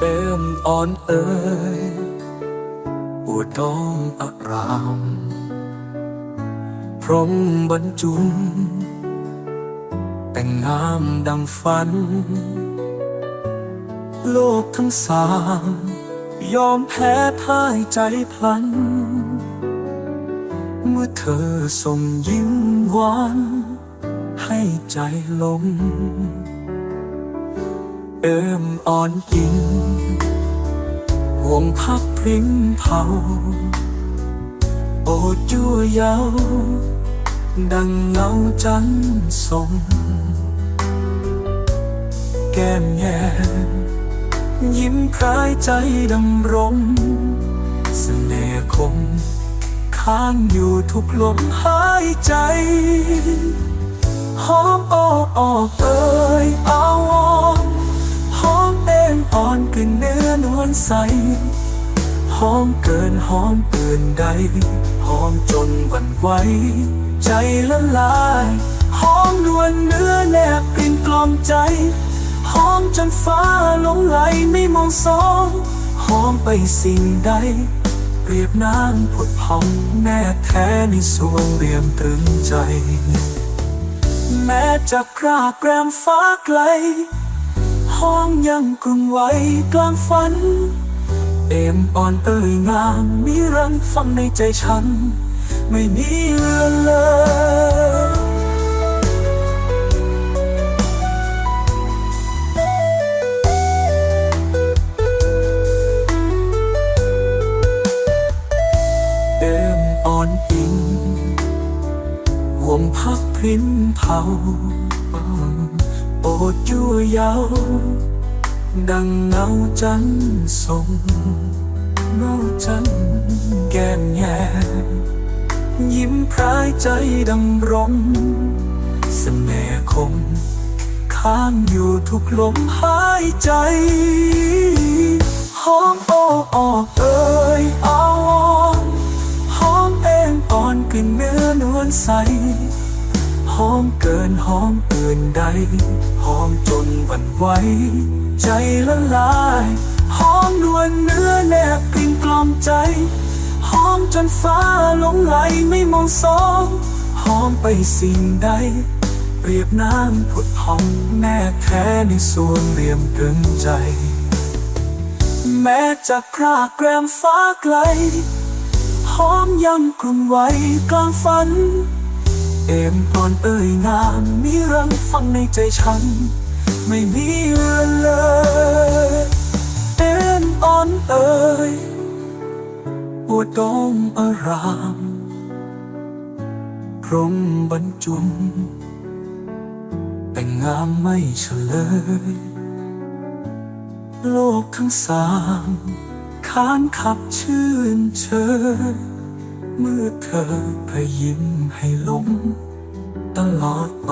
เอ็มอ่อนเอ่ยอวดน้องอาราม พรหมบรรจุนแต่งงามดังฝัน โลกทั้งสามยอมแพ้พ่ายใจพลัน เมื่อเธอส่งยิ้มหวานให้ใจลง เอิมอ่อนอิงห่วงพักพริ้งเผา โอดยั่วยาว ดังเงาจันทรงแก้มแย้มยิ้มพรายใจดำรงเสน่ห์คงค้างอยู่ทุกลมหายใจ หอมโอ้อ ใส หอมเกินหอมเกินใด หอมจนวันไหว ใจละลาย หอมนวลเนื้อแนบกลิ่นกลอมใจ หอมจนฟ้าลงไหลไม่มองสองหอมไปสิ่งใด เปรียบน้ำผุดพองแน่แท้ในสวงเรียมตรึงใจ แม้จะกรากแกรมฟ้าไกล ห้องยังกลุ่มไว้กลางฝัน เอมอ่อนเอ่ยงามมีรันฟังในใจฉัน ไม่มีเรือนเลยเอมอ่อนอิงห่วงพักพริ้นเผา โอดยั่วเยาดังเงาจันทร์ส่งเงาจันทร์แก้มแย้มยิ้มพรายใจดำรงเสน่ห์คงค้างอยู่ทุกลมหายใจหอมโอ้ออกเอ่ยอาวอนหอมเอ็นอ่อนกลิ่นเนื้อนวลใส อมเกินหอมเกินใด หอมจนวันไหว ใจละลาย หอมนวลเนื้อแนบกลิ่นกล่อมใจ หอมจนฟ้าหลงไหลไม่มองสองหอมไปสิ่งใด เปรียบน้ำผุดพองแน่แท้ในส่วนเรียมเกินใจ แม้จะกรากแกรมฟ้าไกล หอมยังกลุ่มไว้กลางฝัน เอ็มอ่อนเอ่ยงามมีรังฟังในใจฉัน ไม่มีเรือนเลยเอ็มอ่อนเอ่ยปวดดองอารามพรมบรรจุนแต่งามไม่เฉลย โลกทั้งสามค้านขับชื่นเชยเมื่อเธอพยิ้มให้ล ลอดไป